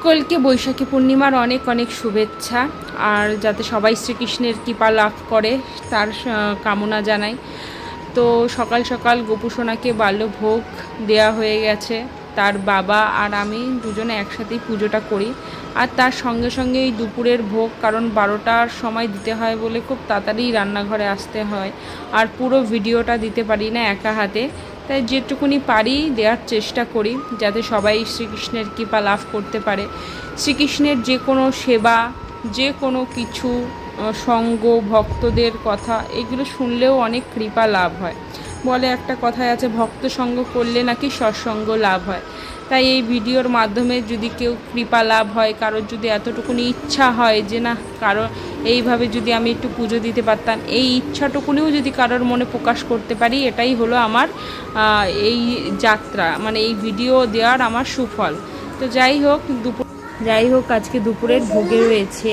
সকলকে বৈশাখী পূর্ণিমার অনেক অনেক শুভেচ্ছা। আর যাতে সবাই শ্রীকৃষ্ণের কৃপা লাভ করে, তার কামনা জানাই। তো সকাল সকাল গোপুসোনাকে বাল্যভোগ দেয়া হয়ে গেছে। তার বাবা আর আমি দুজনে একসাথেই পুজোটা করি। আর তার সঙ্গে সঙ্গে এই দুপুরের ভোগ, কারণ বারোটার সময় দিতে হয় বলে খুব তাড়াতাড়ি রান্নাঘরে আসতে হয়। আর পুরো ভিডিওটা দিতে পারি না একা হাতে। তাই যেটুকুনি পারি দেওয়ার চেষ্টা করি, যাতে সবাই শ্রীকৃষ্ণের কৃপা লাভ করতে পারে। শ্রীকৃষ্ণের যে কোনো সেবা, যে কোনো কিছু সঙ্গ, ভক্তদের কথা, এগুলো শুনলেও অনেক কৃপা লাভ হয়। বলে একটা কথায় আছে, ভক্ত সঙ্গ করলে নাকি সৎসঙ্গ লাভ হয়। তাই এই ভিডিওর মাধ্যমে যদি কেউ কৃপা লাভ হয়, কারোর যদি এতটুকুনি ইচ্ছা হয় যে না, কারও এইভাবে যদি আমি একটু পুজো দিতে পারতাম, এই ইচ্ছাটুকুনিও যদি কারোর মনে প্রকাশ করতে পারি, এটাই হলো আমার এই যাত্রা। মানে এই ভিডিও দেওয়ার আমার সুফল। তো যাই হোক, দুপুর যাই হোক, আজকে দুপুরের ভোগে রয়েছে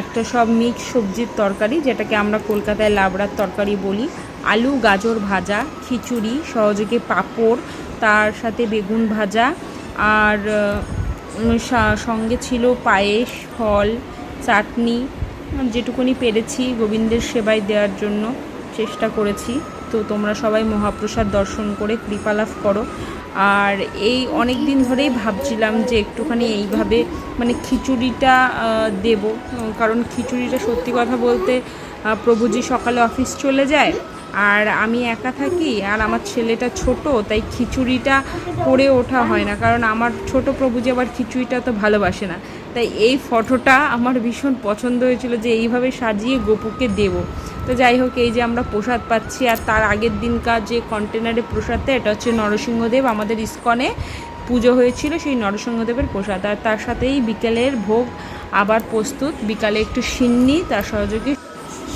একটা সব মিক্স সবজির তরকারি, যেটাকে আমরা কলকাতায় লাবড়ার তরকারি বলি। আলু, গাজর ভাজা, খিচুড়ি, সহযোগে পাঁপড়, তার সাথে বেগুন ভাজা, আর সঙ্গে ছিল পায়েস, ফল, চাটনি, যেটুকুনি পেরেছি গোবিন্দের সেবায় দেওয়ার জন্য চেষ্টা করেছি। তো তোমরা সবাই মহাপ্রসাদ দর্শন করে কৃপা লাভ করো। আর এই অনেক দিন ধরেই ভাবছিলাম যে একটুখানি এইভাবে মানে খিচুড়িটা দেব। কারণ খিচুড়িটা সত্যি কথা বলতে প্রভুজি সকালে অফিস চলে যায় আর আমি একা থাকি, আর আমার ছেলেটা ছোট, তাই খিচুড়িটা করে ওঠা হয় না। কারণ আমার ছোট প্রভুজি আবার খিচুড়িটা তো ভালোবাসে না। তাই এই ফটোটা আমার ভীষণ পছন্দ হয়েছিল যে এইভাবে সাজিয়ে গোপুকে দেব। তো যাই হোক, এই যে আমরা প্রসাদ পাচ্ছি, আর তার আগের দিনকার যে কন্টেনারে প্রসাদটা, এটা হচ্ছে নরসিংহদেব আমাদের ইস্কনে পুজো হয়েছিল, সেই নরসিংহদেবের প্রসাদ। আর তার সাথেই বিকেলের ভোগ আবার প্রস্তুত। বিকালে একটু সিন্নি, তার সহযোগে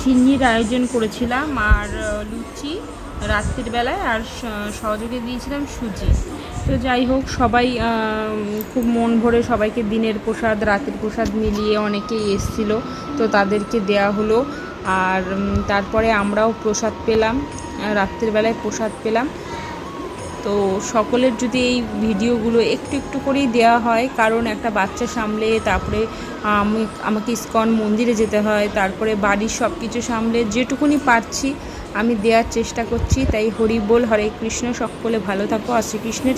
সিন্নির আয়োজন করেছিলাম আর লুচি রাত্রির বেলায় আর সহযোগে দিয়েছিলাম সুজি। তো যাই হোক, সবাই খুব মন ভরে সবাইকে দিনের প্রসাদ, রাতের প্রসাদ মিলিয়ে অনেকেই এসছিল, তো তাদেরকে দেয়া হলো। আর তারপরে আমরাও প্রসাদ পেলাম রাত্রিবেলায় বেলায় প্রসাদ পেলাম। তো সকলের যদি এই ভিডিওগুলো একটু একটু করেই দেওয়া হয়, কারণ একটা বাচ্চা সামলে, তারপরে আমি, আমাকে ইস্কন মন্দিরে যেতে হয়, তারপরে বাড়ির সব কিছু সামলে, যেটুকুনি পারছি আমি দেওয়ার চেষ্টা করছি। তাই হরি বল, হরে কৃষ্ণ, সকলে ভালো থাকো। আর শ্রীকৃষ্ণের